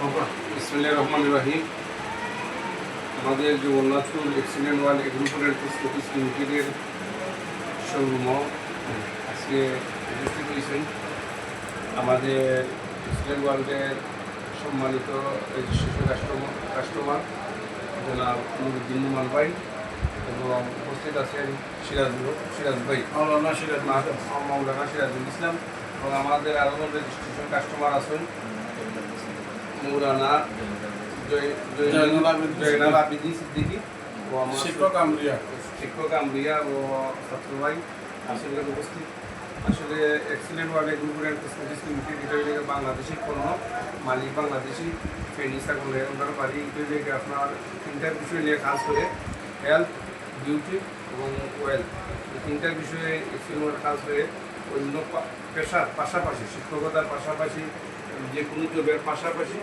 ইসমিল্লা রহমান রাহিম। আমাদের Jagannathpur accident world agriculture office লিমিটেডের শোরুম আজকে উপস্থিত হয়েছেন আমাদের এক্সিডেন্ট ওয়ার্ল্ডের সম্মানিত রেজিস্ট্রেশন কাস্টমার কাস্টমার জনাব নুরুদ্দিন ভাই এবং উপস্থিত আছেন সিরাজ সিরাজ ভাই। মাওলানা সিরাজ মাওলানা সিরাজুল ইসলাম এবং আমাদের আরও রেজিস্ট্রেশন কাস্টমার আছেন। মৌলানা জয়- জয়- জয়নুল আবেদিন সিদ্দিকী ও আমার শিক্ষক আমরিয়া। শিক্ষক আমরিয়া ও ছাত্র ভাই আসলে উপস্থিত আসলে excellent world group and limited এটা হইলে বাংলাদেশি পণ্য মালিক বাংলাদেশি ফেনি ছাগল ওনার বাড়ি এটা হইলে আপনার তিনটা বিষয় নিয়ে কাজ করে হেলথ বিউটি এবং ওয়েলথ এই বিষয়ে এক্সিলেন্ট ওয়ার্ল্ড কাজ করে অন্য পেশার পাশাপাশি, শিক্ষকতার পাশাপাশি, যে কোনো জবের পাশাপাশি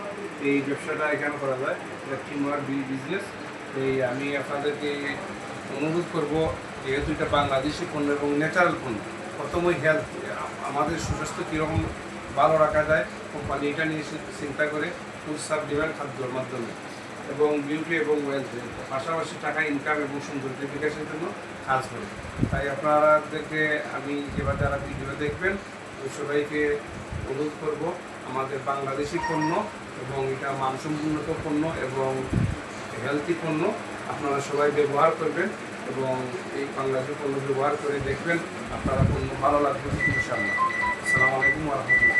এই ব্যবসাটা এখানে করা যায়। এটা বিজনেস এই আমি আপনাদেরকে অনুরোধ করব, যেহেতু এটা বাংলাদেশি পণ্য এবং ন্যাচারাল পণ্য, প্রথমে হেলথ আমাদের সুস্বাস্থ্য কীরকম ভালো রাখা যায় কোম্পানি এটা নিয়ে চিন্তা করে ফুড সাপ্লিমেন্ট খাদ্যর মাধ্যমে। এবং বিউটি এবং ওয়েলথ পাশাপাশি টাকা ইনকাম এবং সৌন্দর্য বিকাশের জন্য কাজ করে। তাই আপনাদেরকে আমি যেবার যারা ভিডিও দেখবেন ওই সবাইকে অনুরোধ করব, আমাদের বাংলাদেশি পণ্য এবং এটা মানসম্পন্ন পণ্য এবং হেলথি পণ্য আপনারা সবাই ব্যবহার করবেন এবং এই বাংলাদেশি পণ্য ব্যবহার করে দেখবেন, আপনারা পণ্য ভালো লাগবে ইনশাআল্লাহ। আসসালামু আলাইকুম রাহমাতুল্লাহ।